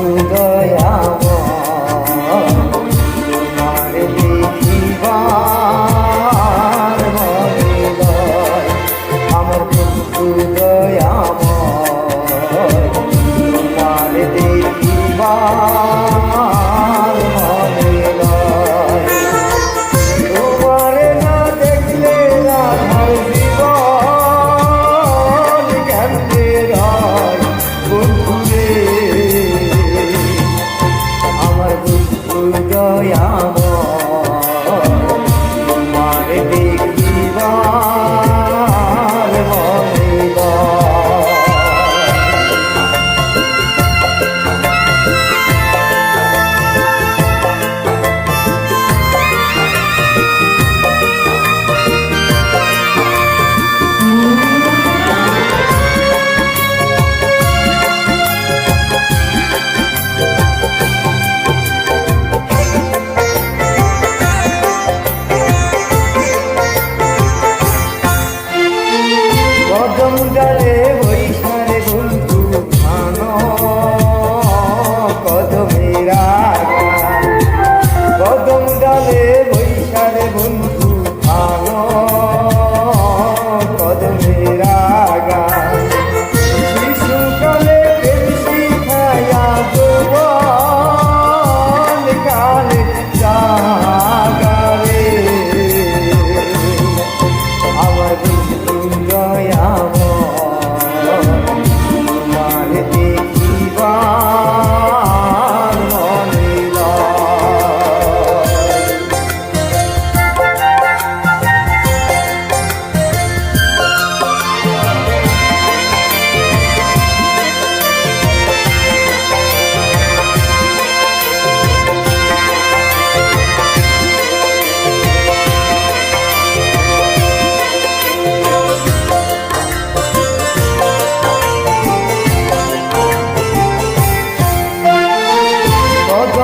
不一呀。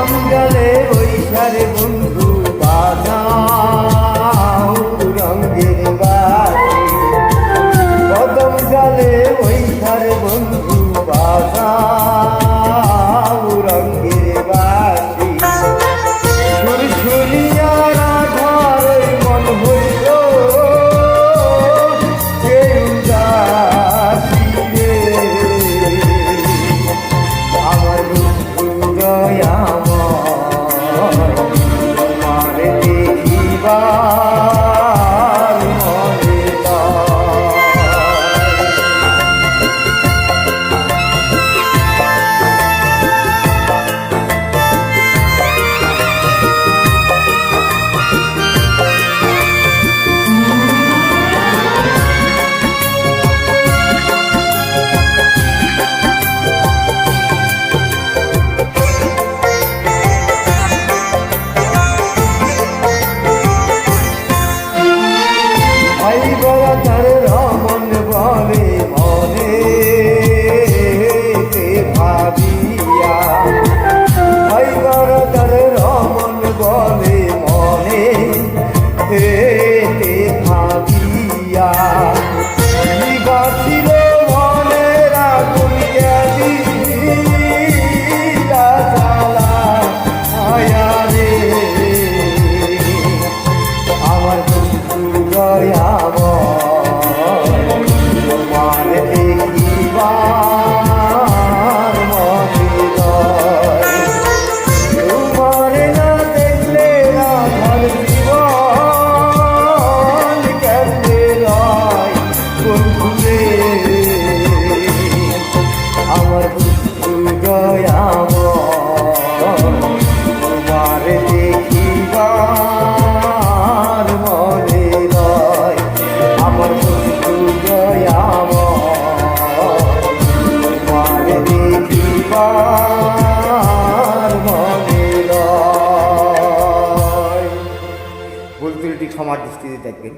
জঙ্গলে বৈশারে বন্ধু বাজাও রঙ্গের বাড়ি কদম জলে বৈশারে বন্ধু la cara. ক্ষমার দৃষ্টিতে দেখবেন।